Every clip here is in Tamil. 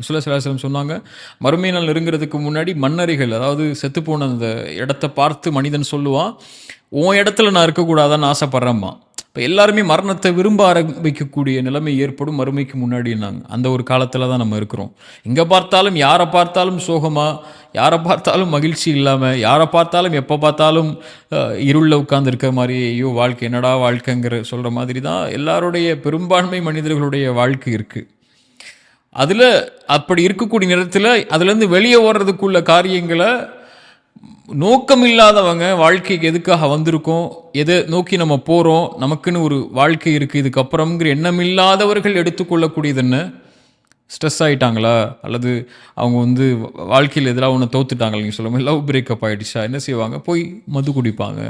சொல்ல சிலாசலம் சொன்னாங்க மறுமை நாள் நெருங்கிறதுக்கு முன்னாடி மன்னரிகள் அதாவது செத்துப்போன அந்த இடத்த பார்த்து மனிதன் சொல்லுவான் உன் இடத்துல நான் இருக்கக்கூடாதான்னு ஆசைப்பட்றேம்மா. இப்போ எல்லாருமே மரணத்தை விரும்ப ஆரம்பிக்கக்கூடிய நிலைமை ஏற்படும் மறுமைக்கு முன்னாடினாங்க அந்த ஒரு காலத்தில் தான் நம்ம இருக்கிறோம். எங்கே பார்த்தாலும் யாரை பார்த்தாலும் சோகமாக யாரை பார்த்தாலும் மகிழ்ச்சி இல்லாமல் யாரை பார்த்தாலும் எப்போ பார்த்தாலும் அஹ், இருளில் உட்கார்ந்திருக்க மாதிரி ஐயோ வாழ்க்கை என்னடா வாழ்க்கைங்கிற சொல்கிற மாதிரி தான் எல்லாருடைய பெரும்பான்மை மனிதர்களுடைய வாழ்க்கை இருக்குது அதில் அப்படி இருக்கக்கூடிய நேரத்தில் அதுலேருந்து வெளியே ஓடுறதுக்குள்ள காரியங்களை நோக்கம் இல்லாதவங்க வாழ்க்கைக்கு எதுக்காக வந்திருக்கோம் எதை நோக்கி நம்ம போகிறோம் நமக்குன்னு ஒரு வாழ்க்கை இருக்குது இதுக்கப்புறம்ங்கிற எண்ணம் இல்லாதவர்கள் எடுத்துக்கொள்ளக்கூடியது என்ன? ஸ்ட்ரெஸ் ஆகிட்டாங்களா அல்லது அவங்க வந்து வாழ்க்கையில் எதிராக ஒன்று தோத்துட்டாங்களா? நீங்கள் சொல்லுங்கள் லவ் பிரேக்கப் ஆகிடுச்சா என்ன செய்வாங்க? போய் மது குடிப்பாங்க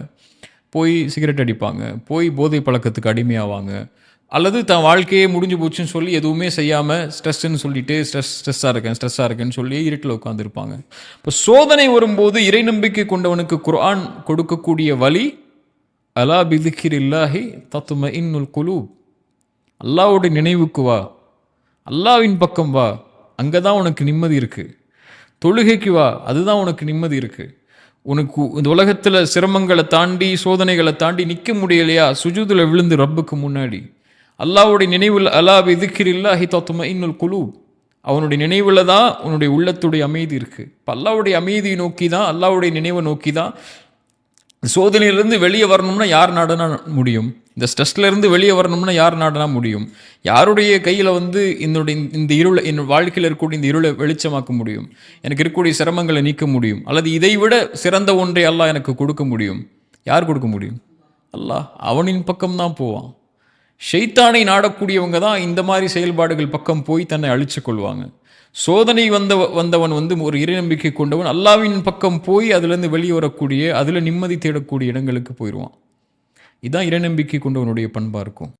போய் சிகரெட் அடிப்பாங்க போய் போதை பழக்கத்துக்கு அடிமையாவாங்க. அல்லது தன் வாழ்க்கையே முடிஞ்சு போச்சுன்னு சொல்லி எதுவுமே செய்யாமல் ஸ்ட்ரெஸ்ன்னு சொல்லிட்டு ஸ்ட்ரெஸ் ஸ்ட்ரெஸ்ஸாக இருக்கேன் ஸ்ட்ரெஸ்ஸாக இருக்கேன்னு சொல்லி இருட்டில் உட்காந்துருப்பாங்க இப்போ சோதனை வரும்போது இறை நம்பிக்கை கொண்டவனுக்கு குரான் கொடுக்கக்கூடிய வழி அலா பிதிக்கிர் இல்லாஹி தத்தும இன்னுல் குலூ அல்லாவோட நினைவுக்கு வா. அல்லாவின் பக்கம் வா. அங்கே தான் உனக்கு நிம்மதி இருக்குது தொழுகைக்கு வா. அதுதான் உனக்கு நிம்மதி இருக்குது உனக்கு இந்த உலகத்தில் சிரமங்களை தாண்டி சோதனைகளை தாண்டி நிற்க முடியலையா? சுஜூதில் விழுந்து ரப்புக்கு முன்னாடி. அல்லாவுடைய நினைவில் அலா விதிக்கிறில்லாஹி தத்தும இன்னுல் குழு அவனுடைய நினைவில் தான் உன்னுடைய உள்ளத்துடைய அமைதி இருக்குது இப்போ அல்லாவுடைய அமைதியை நோக்கி தான் அல்லாவுடைய நினைவை நோக்கி தான் சோதனையிலேருந்து வெளியே வரணும்னா யார் நாடனா முடியும்? இந்த ஸ்ட்ரெஸ்லேருந்து வெளியே வரணும்னா யார் நாடனா முடியும்? யாருடைய கையில் வந்து என்னுடைய இந்த இருளை என் வாழ்க்கையில் இருக்கக்கூடிய இந்த இருளை வெளிச்சமாக்க முடியும்? எனக்கு இருக்கக்கூடிய சிரமங்களை நீக்க முடியும்? அல்லது இதை விட சிறந்த ஒன்றை அல்லாஹ் எனக்கு கொடுக்க முடியும்? யார் கொடுக்க முடியும்? அல்லாஹ். அவனின் பக்கம் தான் போவான். ஷைத்தானை நாடக்கூடியவங்க தான் இந்த மாதிரி செயல்பாடுகள் பக்கம் போய் தன்னை அழிச்சு கொள்வாங்க. சோதனை வந்த வந்தவன் வந்து ஒரு இறைநம்பிக்கை கொண்டவன் அல்லாவின் பக்கம் போய் அதுலேருந்து வெளியே வரக்கூடிய அதில் நிம்மதி தேடக்கூடிய இடங்களுக்கு போயிடுவான் இதுதான் இறைநம்பிக்கை கொண்டவனுடைய பண்பாக இருக்கும்